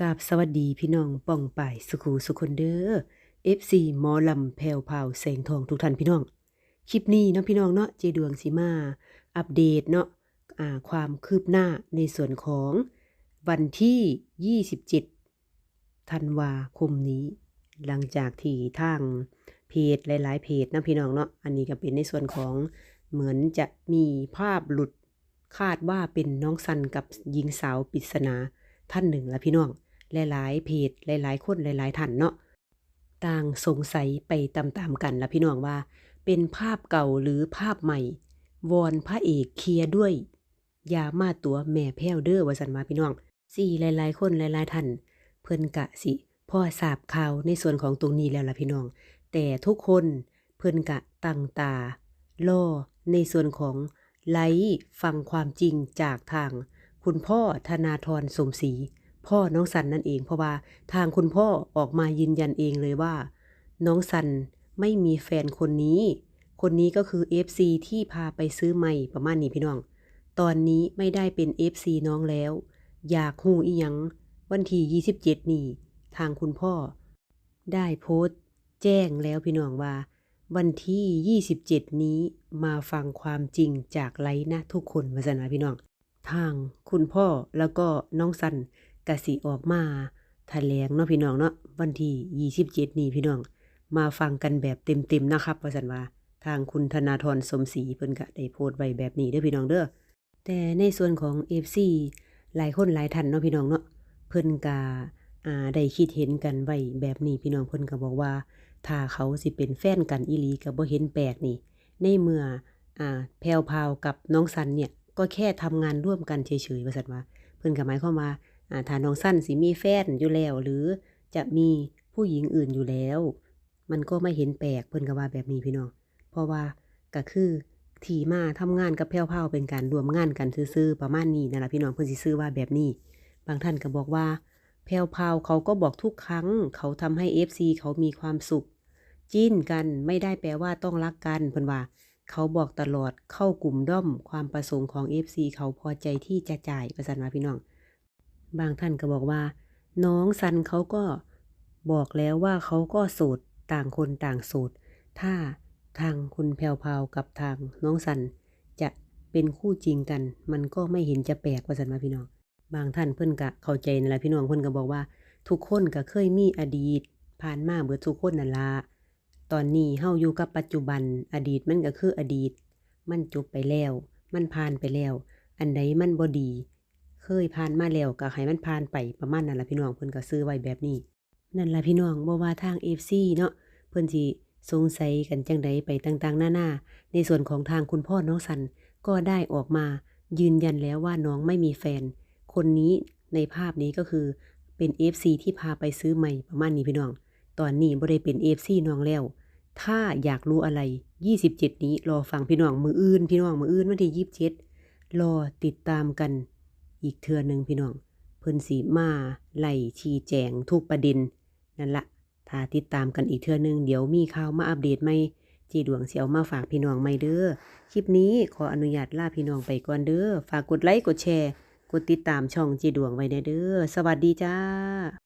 กาบสวัสดีพี่น้องป้องป่ายสุขูสุคนเด้อ FC หมอลำแผ่วพราวแสงทองทุกท่านพี่น้อง คลิปนี้เนาะพี่น้องเนาะเจดวงสิมา อัปเดตเนาะอ่าความคืบหน้าในส่วนของวันที่ 27 ธันวาคมนี้ หลังจากที่ทางเพจหลาย ๆ เพจนะพี่น้องเนาะอันนี้ก็เป็นในส่วนของเหมือนจะมีภาพหลุดคาดว่าเป็นน้องซันกับหญิงสาวปริศนาท่านหนึ่งละพี่น้อง หลายๆเพจหลายๆคนหลายๆท่านเนาะต่างสงสัยไปตามๆกันละพี่น้องว่า เป็นภาพเก่าหรือภาพใหม่ วอนพระเอกเคลียร์ด้วยยามาตัวแม่แพ้วเด้อว่าสันมาพี่น้องสี่หลาย ๆ คนหลาย ๆ ท่านเพิ่นกะสิพ่อทราบข่าวในส่วนของตรงนี้แล้วล่ะพี่น้อง แต่ทุกคนเพิ่นกะตั้งตาล่อในส่วนของไลฟ์ฟังความจริงจากทาง คุณพ่อธนาธรสมศรี พ่อน้องสันนั่นเอง เพราะว่าทางคุณพ่อออกมายืนยันเองเลยว่า น้องสันไม่มีแฟนคนนี้ คนนี้ก็คือ FC ที่พาไปซื้อใหม่ประมาณนี้พี่น้อง ตอนนี้ไม่ได้เป็น FC น้องแล้ว อยากหูอีหยัง วันที่27 นี้ทางคุณพ่อ ได้โพสต์ แจ้งแล้วพี่น้องว่า วันที่ 27 นี้มาฟังความจริงจากไลฟ์นะทุกคนมาสนาพี่น้องทางคุณพ่อแล้วก็น้องสัน กสิออกมาแถลงเนาะพี่น้องเนาะวันที่27นี้พี่น้อง มาฟังกันแบบเต็มๆนะครับว่าสันว่าทางคุณธนาธรสมศรีเพิ่นก็ได้โพสต์ไว้แบบนี้เด้อพี่น้องเด้อแต่ในส่วนของ FC หลายคนหลายท่านเนาะพี่น้องเนาะเพิ่นก็อ่าได้คิดเห็นกันไว้แบบนี้พี่น้องเพิ่นก็บอกว่า ถ้าเขาสิเป็นแฟนกันอีหลีก็บ่เห็นแปลกนี่ ในเมื่ออ่าแพรวพาวกับน้องสันเนี่ยก็แค่ทำงานร่วมกันเฉยๆว่าซั่นว่า เพิ่นก็หมายความว่า อ่าถ้าน้องสั้นสิมีแฟนอยู่แล้ว หรือจะมีผู้หญิงอื่นอยู่แล้ว มันก็ไม่เห็นแปลกเพิ่นก็ว่าแบบนี้พี่น้อง เพราะว่าก็คือที่มาทำงานกับแพรวพราเป็นการรวมงานกันซื่อๆประมาณนี้นั่นล่ะพี่น้องเพิ่นสิซื้อว่าแบบนี้ บางท่านก็บอกว่า แพรวพราเขาก็บอกทุกครั้ง เขาทำให้ FC เขามีความสุขจิ้นกันไม่ได้แปลว่าต้องรักกันเพิ่นว่า เขาบอกตลอดเข้ากลุ่มด้อมความประสงค์ของ FC เขาพอใจที่จะจ่ายประสันว่าพี่น้อง บางท่านก็บอกว่า น้องซันเขาก็บอกแล้วว่าเขาก็โสดต่างคนต่างโสดถ้าทางคุณแพวพาวกับทางน้องสันจะเป็นคู่จริงกัน มันก็ไม่เห็นจะแปลกประสันว่าพี่น้อง บางท่านเพิ่อนก็เข้าใจนั่นแหละพี่น้องเพิ่อนก็บอกว่า ทุกคนก็เคยมีอดีต ผ่านมาเบิดทุกคนนั่นละตอนนี้เฮาอยู่กับปัจจุบันอดีตมันก็คืออดีต มันจบไปแล้ว มันผ่านไปแล้ว อันใดมันบ่ดี เคยผ่านมาแล้วก็ให้มันผ่านไปประมาณนั้นละพี่น้องเพิ่นก็ซื้อไว้แบบนี้ นั่นละพี่น้องบ่ว่าทาง FC เนาะเพิ่นสิสงสัยกันจังใดไปต่างๆ หน้านาในส่วนของทางคุณพ่อน้องสันก็ได้ออกมายืนยันแล้วว่าน้องไม่มีแฟน คนนี้ในภาพนี้ก็คือเป็น FC ที่พาไปซื้อใหม่ประมาณนี้พี่น้อง ตอนนี้บ่ได้เป็น FC น้องแล้ว ถ้าอยากรู้อะไร 27 นี้รอฟังพี่น้องมืออื่น พี่น้องมืออื่นวันที่ 27 รอติดตามกัน อีกเทื่อหนึงพี่น้อง เพิ่นสีมาไล่ชี้แจงทุกประเด็นนั่นละถ้าติดตามกันอีกเทื่อหนึงเดี๋ยวมีข่าวมาอัปเดตไหมจีดวงเสียวมาฝากพี่น้องไม่เด้อ คลิปนี้ขออนุญาตลาพี่น้องไปก่อนเด้อ ฝากกดไลค์กดแชร์ กดติดตามช่องจีดวงไว้ในเด้อ สวัสดีจ้า